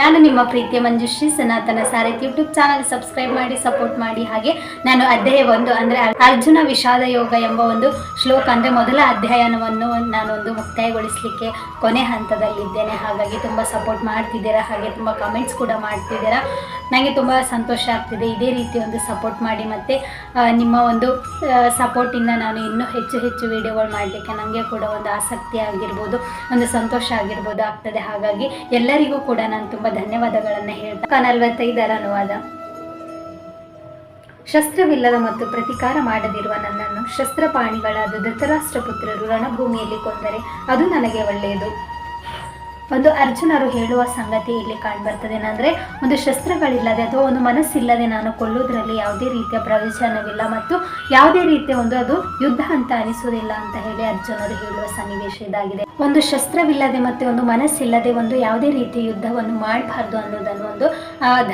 ನಾನು ನಿಮ್ಮ ಪ್ರೀತಿಯ Manjushree, Sanatana Sarathi YouTube channel subscribe ಮಾಡಿ, ಸಪೋರ್ಟ್ ಮಾಡಿ ಹಾಗೆ ನಾನು ಅಧ್ಯಾಯ ಒಂದು ಅಂದರೆ ಅರ್ಜುನ ವಿಷಾದ ಯೋಗ ಎಂಬ ಒಂದು ಶ್ಲೋಕ ಅಂದರೆ ಮೊದಲ ಅಧ್ಯಯನವನ್ನು ನಾನೊಂದು ಮುಕ್ತಾಯಗೊಳಿಸಲಿಕ್ಕೆ ಕೊನೆ ಹಂತದಲ್ಲಿದ್ದೇನೆ. ಹಾಗಾಗಿ ತುಂಬ ಸಪೋರ್ಟ್ ಮಾಡ್ತಿದ್ದೀರಾ? ಹಾಗೆ ತುಂಬ ಕಮೆಂಟ್ಸ್ ಕೂಡ ಮಾಡ್ತಿದ್ದೀರಾ? ನನಗೆ ತುಂಬ ಸಂತೋಷ ಆಗ್ತಿದೆ. ಇದೇ ರೀತಿ ಒಂದು ಸಪೋರ್ಟ್ ಮಾಡಿ ಮತ್ತು ನಿಮ್ಮ ಒಂದು ಸಪೋರ್ಟಿಂದ ನಾನು ಇನ್ನೂ ಹೆಚ್ಚು ಹೆಚ್ಚು ವಿಡಿಯೋಗಳು ಮಾಡಲಿಕ್ಕೆ ನನಗೆ ಕೂಡ ಒಂದು ಆಸಕ್ತಿ ಆಗಿರ್ಬೋದು, ಒಂದು ಸಂತೋಷ ಆಗಿರ್ಬೋದು ಆಗ್ತದೆ. ಹಾಗಾಗಿ ಎಲ್ಲರಿಗೂ ಕೂಡ ನಾನು ತುಂಬ ಧನ್ಯವಾದಗಳನ್ನು ಹೇಳ್ತಾ ನಲವತ್ತೈದರ ಅನುವಾದ. ಶಸ್ತ್ರವಿಲ್ಲದ ಮತ್ತು ಪ್ರತಿಕಾರ ಮಾಡದಿರುವ ನನ್ನನ್ನು ಶಸ್ತ್ರಪಾಣಿಗಳಾದ ಧೃತರಾಷ್ಟ್ರ ಪುತ್ರರು ರಣಭೂಮಿಯಲ್ಲಿ ಕೊಂದರೆ ಅದು ನನಗೆ ಒಳ್ಳೆಯದು. ಒಂದು ಅರ್ಜುನರು ಹೇಳುವ ಸಂಗತಿ ಇಲ್ಲಿ ಕಾಣ್ಬರ್ತದೆ. ಏನಂದ್ರೆ, ಒಂದು ಶಸ್ತ್ರಗಳಿಲ್ಲದೆ ಅಥವಾ ಒಂದು ಮನಸ್ಸಿಲ್ಲದೆ ನಾನು ಕೊಲ್ಲುವುದರಲ್ಲಿ ಯಾವುದೇ ರೀತಿಯ ಪ್ರಯೋಜನವಿಲ್ಲ ಮತ್ತು ಯಾವುದೇ ರೀತಿಯ ಒಂದು ಅದು ಯುದ್ಧ ಅಂತ ಅನಿಸುವುದಿಲ್ಲ ಅಂತ ಹೇಳಿ ಅರ್ಜುನರು ಹೇಳುವ ಸನ್ನಿವೇಶ ಇದಾಗಿದೆ. ಒಂದು ಶಸ್ತ್ರವಿಲ್ಲದೆ ಮತ್ತೆ ಒಂದು ಮನಸ್ಸಿಲ್ಲದೆ ಒಂದು ಯಾವುದೇ ರೀತಿಯ ಯುದ್ಧವನ್ನು ಮಾಡಬಾರ್ದು ಅನ್ನೋದನ್ನು ಒಂದು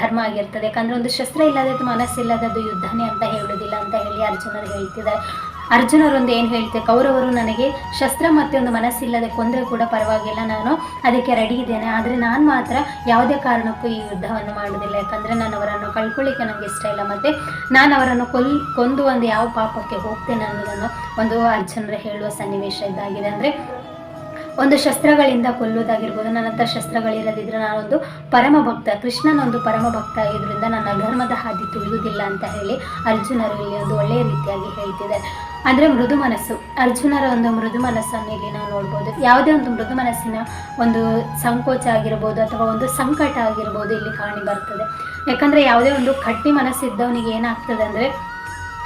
ಧರ್ಮ ಆಗಿರ್ತದೆ. ಯಾಕಂದ್ರೆ, ಒಂದು ಶಸ್ತ್ರ ಇಲ್ಲದೆ ಮನಸ್ಸಿಲ್ಲದೆ ಅದು ಯುದ್ಧನೇ ಅಂತ ಹೇಳುವುದಿಲ್ಲ ಅಂತ ಹೇಳಿ ಅರ್ಜುನರು ಹೇಳ್ತಿದ್ದಾರೆ. ಅರ್ಜುನರೊಂದು ಏನು ಹೇಳ್ತೆ, ಕೌರವರು ನನಗೆ ಶಸ್ತ್ರ ಮತ್ತೆ ಒಂದು ಮನಸ್ಸಿಲ್ಲದೆ ಕೊಂದರೆ ಕೂಡ ಪರವಾಗಿಲ್ಲ ನಾನು, ಅದಕ್ಕೆ ರೆಡಿ ಇದ್ದೇನೆ. ಆದರೆ ನಾನು ಮಾತ್ರ ಯಾವುದೇ ಕಾರಣಕ್ಕೂ ಈ ಯುದ್ಧವನ್ನು ಮಾಡೋದಿಲ್ಲ. ಯಾಕಂದರೆ ನಾನು ಅವರನ್ನು ಕಳ್ಕೊಳ್ಳಿಕ್ಕೆ ನನಗೆ ಇಷ್ಟ ಇಲ್ಲ. ಮತ್ತು ನಾನು ಅವರನ್ನು ಕೊಲ್, ಕೊಂದು ಒಂದು ಯಾವ ಪಾಪಕ್ಕೆ ಹೋಗ್ತೇನೆ ಅನ್ನೋದನ್ನು ಒಂದು ಅರ್ಜುನರು ಹೇಳುವ ಸನ್ನಿವೇಶ ಇದಾಗಿದೆ. ಅಂದರೆ ಒಂದು ಶಸ್ತ್ರಗಳಿಂದ ಕೊಲ್ಲುವುದಾಗಿರ್ಬೋದು, ನನ್ನ ಹತ್ರ ಶಸ್ತ್ರಗಳಿರದಿದ್ರೆ ನಾನೊಂದು ಪರಮ ಭಕ್ತ ಕೃಷ್ಣನೊಂದು ಪರಮ ಭಕ್ತ ಆಗಿದ್ದರಿಂದ ನನ್ನ ಧರ್ಮದ ಹಾದಿ ತುಳಿಯುವುದಿಲ್ಲ ಅಂತ ಹೇಳಿ ಅರ್ಜುನರು ಇಲ್ಲಿ ಒಂದು ಒಳ್ಳೆಯ ರೀತಿಯಾಗಿ ಹೇಳ್ತಿದ್ದಾರೆ. ಅಂದರೆ ಮೃದು ಮನಸ್ಸು, ಅರ್ಜುನರ ಒಂದು ಮೃದು ಮನಸ್ಸನ್ನು ಇಲ್ಲಿ ನಾವು ನೋಡ್ಬೋದು. ಯಾವುದೇ ಒಂದು ಮೃದು ಮನಸ್ಸಿನ ಒಂದು ಸಂಕೋಚ ಆಗಿರ್ಬೋದು ಅಥವಾ ಒಂದು ಸಂಕಟ ಆಗಿರ್ಬೋದು ಇಲ್ಲಿ ಕಾಣಿ ಬರ್ತದೆ. ಯಾಕಂದರೆ ಯಾವುದೇ ಒಂದು ಕಟ್ಟಿ ಮನಸ್ಸಿದ್ದವನಿಗೆ ಏನಾಗ್ತದೆ ಅಂದರೆ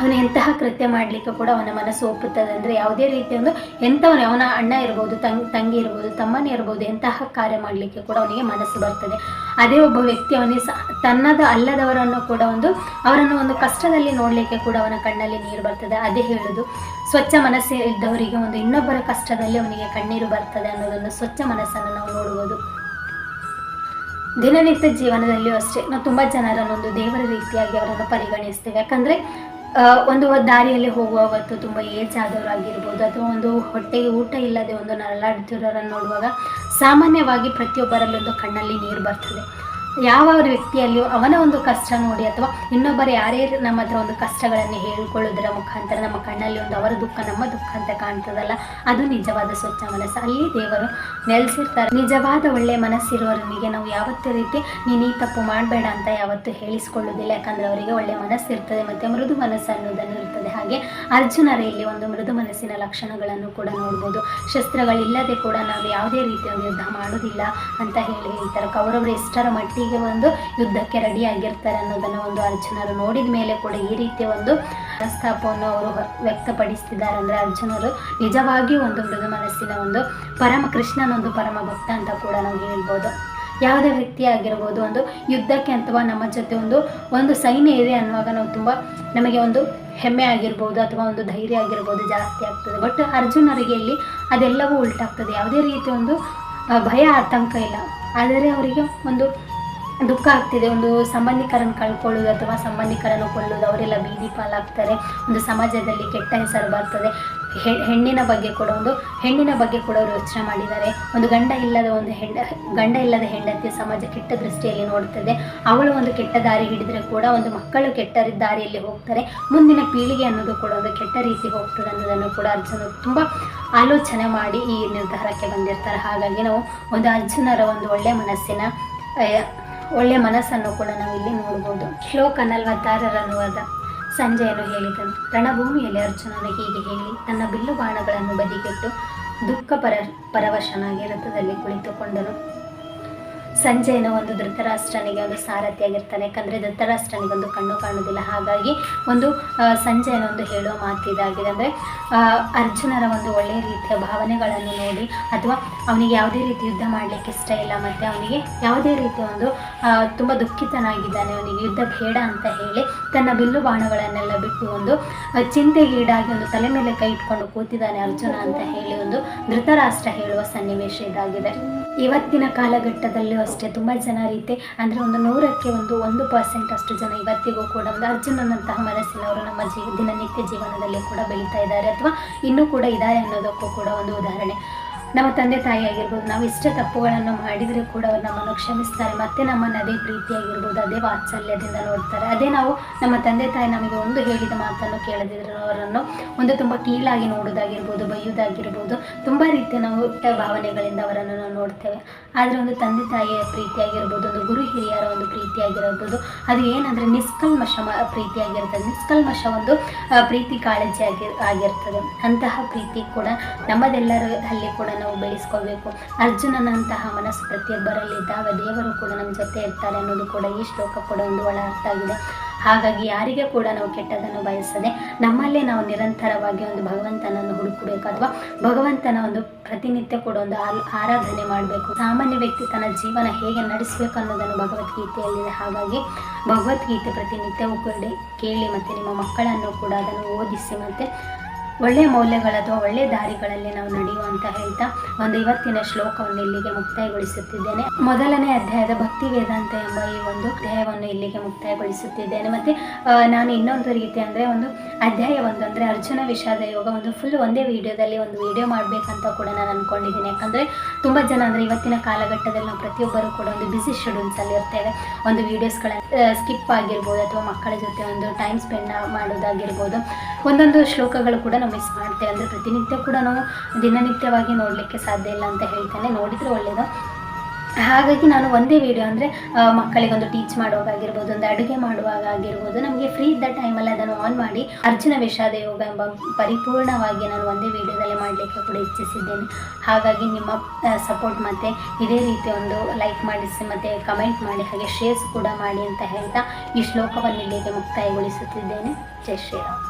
ಅವನು ಎಂತಹ ಕೃತ್ಯ ಮಾಡಲಿಕ್ಕೆ ಕೂಡ ಅವನ ಮನಸ್ಸು ಒಪ್ಪುತ್ತದೆ ಅಂದರೆ ಯಾವುದೇ ರೀತಿಯ ಒಂದು ಎಂಥವನೇ, ಅವನ ಅಣ್ಣ ಇರ್ಬೋದು ತಂಗ್ ತಂಗಿ ಇರ್ಬೋದು, ತಮ್ಮನೇ ಇರ್ಬೋದು, ಎಂತಹ ಕಾರ್ಯ ಮಾಡಲಿಕ್ಕೆ ಕೂಡ ಅವನಿಗೆ ಮನಸ್ಸು ಬರ್ತದೆ. ಅದೇ ಒಬ್ಬ ವ್ಯಕ್ತಿ ಅವನಿಗೆ ತನ್ನದ ಅಲ್ಲದವರನ್ನು ಕೂಡ ಒಂದು, ಅವರನ್ನು ಒಂದು ಕಷ್ಟದಲ್ಲಿ ನೋಡಲಿಕ್ಕೆ ಕೂಡ ಅವನ ಕಣ್ಣಲ್ಲಿ ನೀರು ಬರ್ತದೆ. ಅದೇ ಹೇಳುದು, ಸ್ವಚ್ಛ ಮನಸ್ಸು ಇದ್ದವರಿಗೆ ಒಂದು ಇನ್ನೊಬ್ಬರ ಕಷ್ಟದಲ್ಲಿ ಅವನಿಗೆ ಕಣ್ಣೀರು ಬರ್ತದೆ ಅನ್ನೋದನ್ನು ಸ್ವಚ್ಛ ಮನಸ್ಸನ್ನು ನಾವು ನೋಡ್ಬೋದು. ದಿನನಿತ್ಯ ಜೀವನದಲ್ಲಿಯೂ ಅಷ್ಟೇ, ನಾವು ತುಂಬ ಜನರನ್ನು ಒಂದು ದೇವರ ರೀತಿಯಾಗಿ ಅವರನ್ನು ಪರಿಗಣಿಸ್ತೇವೆ. ಯಾಕಂದರೆ ಒಂದು ದಾರಿಯಲ್ಲಿ ಹೋಗುವ ಹೊತ್ತು ತುಂಬ ಏಜ್ ಆದವರಾಗಿರ್ಬೋದು ಅಥವಾ ಒಂದು ಹೊಟ್ಟೆಗೆ ಊಟ ಇಲ್ಲದೆ ಒಂದು ನರಳಾಡ್ತಿರೋರನ್ನು ನೋಡುವಾಗ ಸಾಮಾನ್ಯವಾಗಿ ಪ್ರತಿಯೊಬ್ಬರಲ್ಲಿ ಒಂದು ಕಣ್ಣಲ್ಲಿ ನೀರು ಬರ್ತದೆ. ಯಾವ ವ್ಯಕ್ತಿಯಲ್ಲಿಯೂ ಅವನ ಒಂದು ಕಷ್ಟ ನೋಡಿ ಅಥವಾ ಇನ್ನೊಬ್ಬರು ಯಾರೇ ನಮ್ಮ ಹತ್ರ ಒಂದು ಕಷ್ಟಗಳನ್ನು ಹೇಳಿಕೊಳ್ಳೋದರ ಮುಖಾಂತರ ನಮ್ಮ ಕಣ್ಣಲ್ಲಿ ಒಂದು ಅವರ ದುಃಖ, ನಮ್ಮ ದುಃಖ ಅಂತ ಕಾಣ್ತದಲ್ಲ? ಅದು ನಿಜವಾದ ಸ್ವಚ್ಛ ಮನಸ್ಸು. ಅಲ್ಲಿ ದೇವರು ನೆಲೆಸಿರ್ತಾರೆ. ನಿಜವಾದ ಒಳ್ಳೆಯ ಮನಸ್ಸಿರುವವರೊಂದಿಗೆ ನಾವು ಯಾವತ್ತೂ ರೀತಿ, ನೀನು ಈ ತಪ್ಪು ಮಾಡಬೇಡ ಅಂತ ಯಾವತ್ತೂ ಹೇಳಿಸ್ಕೊಳ್ಳೋದಿಲ್ಲ ಯಾಕಂದರೆ ಅವರಿಗೆ ಒಳ್ಳೆಯ ಮನಸ್ಸಿರ್ತದೆ ಮತ್ತು ಮೃದು ಮನಸ್ಸು ಅನ್ನೋದನ್ನು ಇರ್ತದೆ. ಹಾಗೆ ಅರ್ಜುನರ ಇಲ್ಲಿ ಒಂದು ಮೃದು ಮನಸ್ಸಿನ ಲಕ್ಷಣಗಳನ್ನು ಕೂಡ ನೋಡ್ಬೋದು. ಶಸ್ತ್ರಗಳಿಲ್ಲದೆ ಕೂಡ ನಾವು ಯಾವುದೇ ರೀತಿಯ ಯುದ್ಧ ಮಾಡೋದಿಲ್ಲ ಅಂತ ಹೇಳಿ ಹೇಳ್ತಾರೆ. ಕೌರವರು ಎಷ್ಟರ ಮಟ್ಟಿಗೆ ಒಂದು ಯುದ್ಧಕ್ಕೆ ರೆಡಿ ಆಗಿರ್ತಾರೆ ಅನ್ನೋದನ್ನು ಒಂದು ಅರ್ಜುನರು ನೋಡಿದ ಮೇಲೆ ಕೂಡ ಈ ರೀತಿಯ ಒಂದು ಪ್ರಸ್ತಾಪವನ್ನು ಅವರು ವ್ಯಕ್ತಪಡಿಸ್ತಿದ್ದಾರೆ ಅಂದರೆ ಅರ್ಜುನರು ನಿಜವಾಗಿಯೂ ಒಂದು ಮೃದು ಮನಸ್ಸಿನ ಒಂದು ಪರಮ ಕೃಷ್ಣನೊಂದು ಪರಮ ಭಕ್ತ ಅಂತ ಕೂಡ ಯಾವುದೇ ವ್ಯಕ್ತಿ ಆಗಿರ್ಬೋದು ಒಂದು ಯುದ್ಧಕ್ಕೆ ಅಥವಾ ನಮ್ಮ ಜೊತೆ ಒಂದು ಒಂದು ಸೈನ್ಯ ಇದೆ ಅನ್ನುವಾಗ ನಾವು ತುಂಬ ನಮಗೆ ಒಂದು ಹೆಮ್ಮೆ ಆಗಿರ್ಬೋದು ಅಥವಾ ಒಂದು ಧೈರ್ಯ ಆಗಿರ್ಬೋದು ಜಾಸ್ತಿ ಆಗ್ತದೆ. ಬಟ್ ಅರ್ಜುನರಿಗೆ ಇಲ್ಲಿ ಅದೆಲ್ಲವೂ ಉಲ್ಟಾಗ್ತದೆ. ಯಾವುದೇ ರೀತಿ ಒಂದು ಭಯ, ಆತಂಕ ಇಲ್ಲ. ಆದರೆ ಅವರಿಗೆ ಒಂದು ದುಃಖ ಆಗ್ತಿದೆ. ಒಂದು ಸಂಬಂಧಿಕರನ್ನು ಕಳ್ಕೊಳ್ಳೋದು ಅಥವಾ ಸಂಬಂಧಿಕರನ್ನು ಕೊಲ್ಲೋದು, ಅವರೆಲ್ಲ ಬೀದಿ ಪಾಲಾಗ್ತಾರೆ. ಒಂದು ಸಮಾಜದಲ್ಲಿ ಕೆಟ್ಟ ಹೆಸರು ಬರ್ತದೆ. ಹೆಣ್ಣಿನ ಬಗ್ಗೆ ಕೂಡ ಒಂದು, ಹೆಣ್ಣಿನ ಬಗ್ಗೆ ಕೂಡ ಅವರು ಯೋಚನೆ ಮಾಡಿದ್ದಾರೆ. ಒಂದು ಗಂಡ ಇಲ್ಲದ ಒಂದು ಹೆಂಡ, ಗಂಡ ಇಲ್ಲದ ಹೆಂಡತಿ ಸಮಾಜ ಕೆಟ್ಟ ದೃಷ್ಟಿಯಲ್ಲಿ ನೋಡುತ್ತದೆ. ಅವಳು ಒಂದು ಕೆಟ್ಟ ದಾರಿ ಹಿಡಿದ್ರೆ ಕೂಡ ಒಂದು ಮಕ್ಕಳು ಕೆಟ್ಟ ದಾರಿಯಲ್ಲಿ ಹೋಗ್ತಾರೆ. ಮುಂದಿನ ಪೀಳಿಗೆ ಅನ್ನೋದು ಕೂಡ ಒಂದು ಕೆಟ್ಟ ರೀತಿ ಹೋಗ್ತದೆ ಅನ್ನೋದನ್ನು ಕೂಡ ಅರ್ಜುನ ತುಂಬ ಆಲೋಚನೆ ಮಾಡಿ ಈ ನಿರ್ಧಾರಕ್ಕೆ ಬಂದಿರ್ತಾರೆ. ಹಾಗಾಗಿ ನಾವು ಒಂದು ಅರ್ಜುನರ ಒಂದು ಒಳ್ಳೆಯ ಮನಸ್ಸಿನ ಒಳ್ಳೆ ಮನಸ್ಸನ್ನು ಕೂಡ ನಾವು ಇಲ್ಲಿ ನೋಡ್ಬೋದು. ಶ್ಲೋಕ ನಲವತ್ತಾರರ ಅನುವಾದ. ಸಂಜಯನು ಹೇಳಿದನು ರಣಭೂಮಿಯಲ್ಲಿ ಅರ್ಜುನನು ಹೀಗೆ ಹೇಳಿ, ತನ್ನ ಬಿಲ್ಲು ಬಾಣಗಳನ್ನು ಬದಿಗಿಟ್ಟು ದುಃಖ ಪರ, ಪರವಶನಾಗಿ ರಥದಲ್ಲಿ ಕುಳಿತುಕೊಂಡನು. ಸಂಜಯನ ಒಂದು ಧೃತರಾಷ್ಟ್ರನಿಗೆ ಒಂದು ಸಾರಥಿಯಾಗಿರ್ತಾನೆ. ಯಾಕಂದರೆ ಧೃತರಾಷ್ಟ್ರನಿಗೆ ಒಂದು ಕಣ್ಣು ಕಾಣುವುದಿಲ್ಲ ಹಾಗಾಗಿ ಒಂದು ಸಂಜೆಯನ ಒಂದು ಹೇಳುವ ಮಾತು ಇದಾಗಿದೆ ಅಂದರೆ ಅರ್ಜುನರ ಒಂದು ಒಳ್ಳೆಯ ರೀತಿಯ ಭಾವನೆಗಳನ್ನು ನೋಡಿ, ಅಥವಾ ಅವನಿಗೆ ಯಾವುದೇ ರೀತಿ ಯುದ್ಧ ಮಾಡ್ಲಿಕ್ಕೆ ಇಷ್ಟ ಇಲ್ಲ, ಮತ್ತೆ ಅವನಿಗೆ ಯಾವುದೇ ರೀತಿಯ ಒಂದು ತುಂಬಾ ದುಃಖಿತನಾಗಿದ್ದಾನೆ, ಅವನಿಗೆ ಯುದ್ಧ ಬೇಡ ಅಂತ ಹೇಳಿ ತನ್ನ ಬಿಲ್ಲು ಬಾಣಗಳನ್ನೆಲ್ಲ ಬಿಟ್ಟು ಒಂದು ಚಿಂತೆಗೀಡಾಗಿ ಒಂದು ತಲೆ ಮೇಲೆ ಕೈ ಇಟ್ಕೊಂಡು ಕೂತಿದ್ದಾನೆ ಅರ್ಜುನ ಅಂತ ಹೇಳಿ ಒಂದು ಧೃತರಾಷ್ಟ್ರ ಹೇಳುವ ಸನ್ನಿವೇಶ ಇದಾಗಿದೆ. ಇವತ್ತಿನ ಕಾಲಘಟ್ಟದಲ್ಲೂ ಅಷ್ಟೇ ತುಂಬ ಜನ ರೀತಿ, ಅಂದರೆ ಒಂದು ನೂರಕ್ಕೆ ಒಂದು ಒಂದು ಪರ್ಸೆಂಟ್ ಅಷ್ಟು ಜನ ಇವತ್ತಿಗೂ ಕೂಡ ಒಂದು ಅರ್ಜುನನಂತಹ ಮನಸ್ಸಿನವರು ನಮ್ಮ ಜೀವ ದಿನನಿತ್ಯ ಜೀವನದಲ್ಲಿ ಕೂಡ ಬೆಳೀತಾ ಇದ್ದಾರೆ ಅಥವಾ ಇನ್ನೂ ಕೂಡ ಇದ್ದಾರೆ ಅನ್ನೋದಕ್ಕೂ ಕೂಡ ಒಂದು ಉದಾಹರಣೆ. ನಮ್ಮ ತಂದೆ ತಾಯಿ ಆಗಿರ್ಬೋದು, ನಾವು ಇಷ್ಟ ತಪ್ಪುಗಳನ್ನು ಮಾಡಿದರೆ ಕೂಡ ಅವ್ರು ನಮ್ಮನ್ನು ಕ್ಷಮಿಸ್ತಾರೆ. ಮತ್ತೆ ನಮ್ಮನ್ನು ಅದೇ ಪ್ರೀತಿಯಾಗಿರ್ಬೋದು ಅದೇ ವಾತ್ಸಲ್ಯದಿಂದ ನೋಡ್ತಾರೆ. ಅದೇ ನಾವು ನಮ್ಮ ತಂದೆ ತಾಯಿ ನಮಗೆ ಒಂದು ಹೇಳಿದ ಮಾತನ್ನು ಕೇಳದಿದ್ರೆ ಅವರನ್ನು ಒಂದು ತುಂಬ ಕೀಳಾಗಿ ನೋಡೋದಾಗಿರ್ಬೋದು ಬೈಯೋದಾಗಿರ್ಬೋದು ತುಂಬ ರೀತಿಯ ನಾವು ಭಾವನೆಗಳಿಂದ ಅವರನ್ನು ನಾವು ನೋಡ್ತೇವೆ. ಆದರೆ ಒಂದು ತಂದೆ ತಾಯಿಯ ಪ್ರೀತಿಯಾಗಿರ್ಬೋದು, ಒಂದು ಗುರು ಹಿರಿಯರ ಒಂದು ಪ್ರೀತಿಯಾಗಿರ್ಬೋದು, ಅದು ಏನಂದರೆ ನಿಷ್ಕಲ್ಮಶ ಪ್ರೀತಿಯಾಗಿರ್ತದೆ. ನಿಷ್ಕಲ್ಮಶ ಒಂದು ಪ್ರೀತಿ ಕಾಳಜಿ ಆಗಿ, ಆಗಿರ್ತದೆ. ಅಂತಹ ಪ್ರೀತಿ ಕೂಡ ನಮ್ಮದೆಲ್ಲರ ಅಲ್ಲಿ ಕೂಡ ನಾವು ಬೆಳೆಸ್ಕೋಬೇಕು ಅರ್ಜುನನಂತಹ ಮನಸ್ಸು ಪ್ರತಿಯೊಬ್ಬರಲ್ಲಿದ್ದಾಗ ದೇವರು ಕೂಡ ನಮ್ಮ ಜೊತೆ ಇರ್ತಾರೆ ಅನ್ನೋದು ಕೂಡ ಈ ಶ್ಲೋಕ ಕೂಡ ಒಂದು ಒಳ ಅರ್ಥ ಆಗಿದೆ. ಹಾಗಾಗಿ ಯಾರಿಗೆ ಕೂಡ ನಾವು ಕೆಟ್ಟದನ್ನು ಬಯಸದೆ ನಮ್ಮಲ್ಲೇ ನಾವು ನಿರಂತರವಾಗಿ ಒಂದು ಭಗವಂತನನ್ನು ಹುಡುಕಬೇಕು ಅಥವಾ ಭಗವಂತನ ಒಂದು ಪ್ರತಿನಿತ್ಯ ಕೂಡ ಒಂದು ಆರಾಧನೆ ಮಾಡಬೇಕು. ಸಾಮಾನ್ಯ ವ್ಯಕ್ತಿ ತನ್ನ ಜೀವನ ಹೇಗೆ ನಡೆಸಬೇಕು ಅನ್ನೋದನ್ನು ಭಗವದ್ಗೀತೆಯಲ್ಲಿದೆ. ಹಾಗಾಗಿ ಭಗವದ್ಗೀತೆ ಪ್ರತಿನಿತ್ಯವೂ ಕೂಡ ಕೇಳಿ ಮತ್ತು ನಿಮ್ಮ ಮಕ್ಕಳನ್ನು ಕೂಡ ಅದನ್ನು ಓದಿಸಿ ಮತ್ತು ಒಳ್ಳೆಯ ಮೌಲ್ಯಗಳು ಅಥವಾ ಒಳ್ಳೆಯ ದಾರಿಗಳಲ್ಲಿ ನಾವು ನಡೆಯುವಂತ ಹೇಳ್ತಾ ಒಂದು ಇವತ್ತಿನ ಶ್ಲೋಕವನ್ನು ಇಲ್ಲಿಗೆ ಮುಕ್ತಾಯಗೊಳಿಸುತ್ತಿದ್ದೇನೆ. ಮೊದಲನೇ ಅಧ್ಯಾಯದ ಭಕ್ತಿ ವೇದಾಂತ ಎಂಬ ಈ ಒಂದು ಅಧ್ಯಾಯವನ್ನು ಇಲ್ಲಿಗೆ ಮುಕ್ತಾಯಗೊಳಿಸುತ್ತಿದ್ದೇನೆ. ಮತ್ತೆ ನಾನು ಇನ್ನೊಂದು ರೀತಿ ಅಂದರೆ ಒಂದು ಅಧ್ಯಾಯ ಒಂದು ಅಂದರೆ ಅರ್ಜುನ ವಿಷಾದ ಯೋಗ ಒಂದು ಫುಲ್ ಒಂದೇ ವಿಡಿಯೋದಲ್ಲಿ ಒಂದು ವಿಡಿಯೋ ಮಾಡಬೇಕಂತ ಕೂಡ ನಾನು ಅಂದ್ಕೊಂಡಿದ್ದೀನಿ ಯಾಕಂದರೆ ತುಂಬ ಜನ ಅಂದರೆ ಇವತ್ತಿನ ಕಾಲಘಟ್ಟದಲ್ಲಿ ನಾವು ಪ್ರತಿಯೊಬ್ಬರು ಕೂಡ ಒಂದು ಬ್ಯುಸಿ ಶೆಡ್ಯೂಲ್ಸಲ್ಲಿ ಇರ್ತೇವೆ. ಒಂದು ವಿಡಿಯೋಸ್ಗಳ ಸ್ಕಿಪ್ ಆಗಿರ್ಬೋದು ಅಥವಾ ಮಕ್ಕಳ ಜೊತೆ ಒಂದು ಟೈಮ್ ಸ್ಪೆಂಡ್ ಮಾಡೋದಾಗಿರ್ಬೋದು. ಒಂದೊಂದು ಶ್ಲೋಕಗಳು ಕೂಡ ನಾವು ಮಿಸ್ ಮಾಡ್ತೇವೆ ಅಂದರೆ ಪ್ರತಿನಿತ್ಯ ಕೂಡ ನಾವು ದಿನನಿತ್ಯವಾಗಿ ನೋಡಲಿಕ್ಕೆ ಸಾಧ್ಯ ಇಲ್ಲ ಅಂತ ಹೇಳ್ತೇನೆ. ನೋಡಿದರೆ ಒಳ್ಳೆಯದು ಹಾಗಾಗಿ ನಾನು ಒಂದೇ ವಿಡಿಯೋ ಅಂದರೆ ಮಕ್ಕಳಿಗೆ ಒಂದು ಟೀಚ್ ಮಾಡುವಾಗಾಗಿರ್ಬೋದು ಒಂದು ಅಡುಗೆ ಮಾಡುವಾಗ ಆಗಿರ್ಬೋದು, ನಮಗೆ ಫ್ರೀ ಇದ್ದ ಟೈಮಲ್ಲಿ ಅದನ್ನು ಆನ್ ಮಾಡಿ, ಅರ್ಜುನ ವಿಷಾದ ಯೋಗ ಎಂಬ ಪರಿಪೂರ್ಣವಾಗಿ ನಾನು ಒಂದೇ ವಿಡಿಯೋದಲ್ಲಿ ಮಾಡಲಿಕ್ಕೆ ಕೂಡ ಇಚ್ಛಿಸಿದ್ದೇನೆ. ಹಾಗಾಗಿ ನಿಮ್ಮ ಸಪೋರ್ಟ್ ಮತ್ತು ಇದೇ ರೀತಿ ಒಂದು ಲೈಕ್ ಮಾಡಿಸಿ, ಮತ್ತು ಕಮೆಂಟ್ ಮಾಡಿ, ಹಾಗೆ ಶೇರ್ಸ್ ಕೂಡ ಮಾಡಿ ಅಂತ ಹೇಳ್ತಾ ಈ ಶ್ಲೋಕವನ್ನು ಇಲ್ಲಿಗೆ ಮುಕ್ತಾಯಗೊಳಿಸುತ್ತಿದ್ದೇನೆ. ಜೈ ಶ್ರೀರಾಮ್.